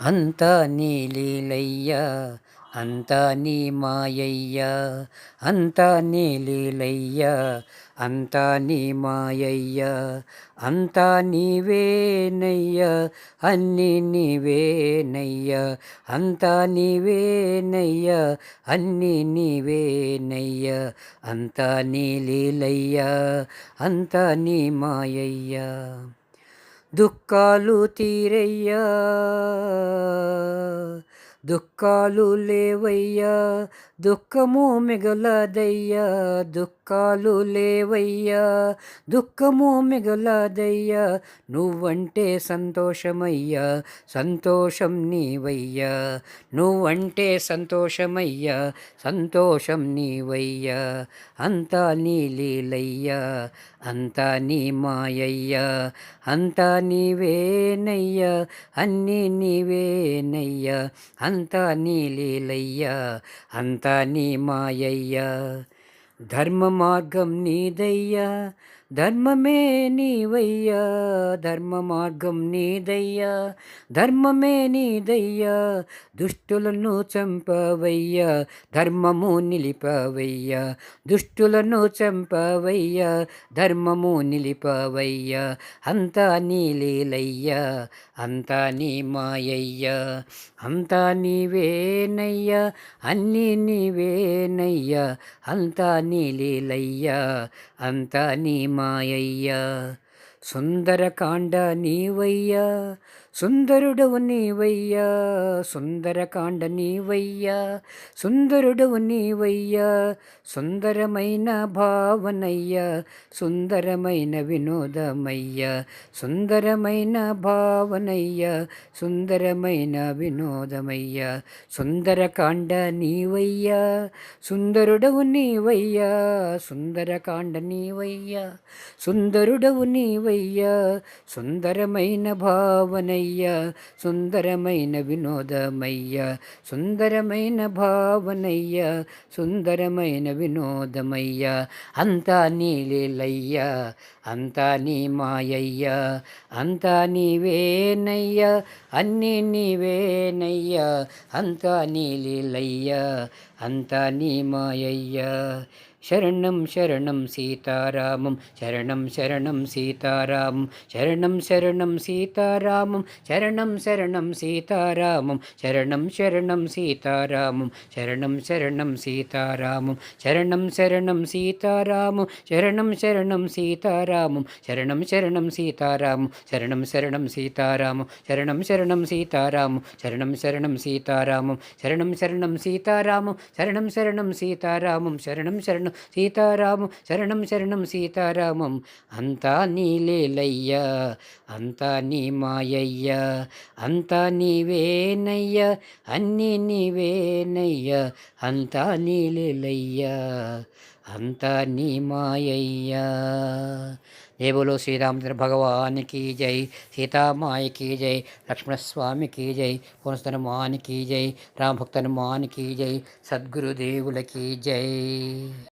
అంతా నీ లీలయ్యా అంతా నీ మాయయ్యా అంతా నీ లీలయ్యా అంతా నీ మాయయ్యా అంతా నీవేనయ్యా అన్ని నీవేనయ్యా అంతా నీవేనయ్యా అన్ని నీవేనయ్యా అంతా నీ లీలయ్యా అంతా నీ మాయయ్యా. దుఃఖాలు తీరయ్యా. దుఃఖాలు లేవయ్యా. దుఃఖము మిగలదయ్యా. దుఃఖ దుఃఖాలు లేవయ్యా దుఃఖము మిగలదయ్యా. నువ్వంటే సంతోషమయ్యా సంతోషం నీవయ్యా. నువ్వంటే సంతోషమయ్యా సంతోషం నీవయ్యా. అంతా నీ లీలయ్యా అంతా నీ మాయయ్యా. అంతా నీవేనయ్యా అన్నీ నీవేనయ్యా. అంతా నీ లీలయ్యా అంతా నీ మాయయ్యా. தர்ம மார்க்கம் நீதையா ధర్మమే నీవయ్యా ధర్మ మార్గం నీదయ్యా ధర్మమే నీదయ్యా దుష్టులను చంపవయ్యా ధర్మము నిలిపవయ్యా దుష్టులను చంపవయ్యా ధర్మము నిలిపవయ్యా అంతా నీ లీలయ్యా అంతా నీ మాయయ్యా అంతా నీవేనయ్యా అన్నీ నీవేనయ్యా అంతా నీ లీలయ్యా అంతా నీ மாயையா సుందరకాండ నీవయ్యా సుందరుడవు నీవయ్యా సుందరకాండ నీవయ్యా సుందరుడవు నీవయ్యా సుందరమైన భావనయ్యా సుందరమైన వినోదమయ్యా సుందరమైన భావనయ్యా సుందరమైన వినోదమయ్యా సుందరకాండ నీవయ్యా సుందరుడవు నీవయ్యా సుందరకాండ నీవయ్యా సుందరుడవు నీవయ్యా సుందరమైన భావనయ్యా సుందరమైన వినోదమయ్యా సుందరమైన భావనయ్యా సుందరమైన వినోదమయ్యా. అంతా నీలీలయ్యా అంతా నీ మాయయ్యా అంతా నీవేనయ్యా అన్నీ నీవేనయ్యా అంతా నీ లీలయ్యా. అంతా నీ మాయయ్యా శరణం శరణం సీతారామం శరణం శరణం సీతారామం శరణం శరణం సీతారామం శరణం శరణం సీతారామం శరణం శరణం సీతారామం శరణం శరణం సీతారామం శరణం శరణం సీతారామం శరణం శరణం సీతారామం శరణం శరణం సీతారామం శరణం శరణం సీతారామం శరణం శరణం సీతారామం శరణం శరణం సీతారామం శరణం శరణం సీతారామం శరణం శరణం సీతారామం శరణం శరణం సీతారామం శరణం శరణం సీతారామం అంతా నీలేలయ్యా అంతా నీ మాయయ్యా అంతా నీవేనయ్యా అన్నీ నీవేనయ్యా అంతా నీలేలయ్యా అంతా నీ మాయయ్యా हे बोलो श्री राम भगवान की जय, सीता माई की जय, लक्ष्मण स्वामी की जय, पुनस्त की जय, राम भक्त हनुमान की जय सदगुरुदेवल की जय।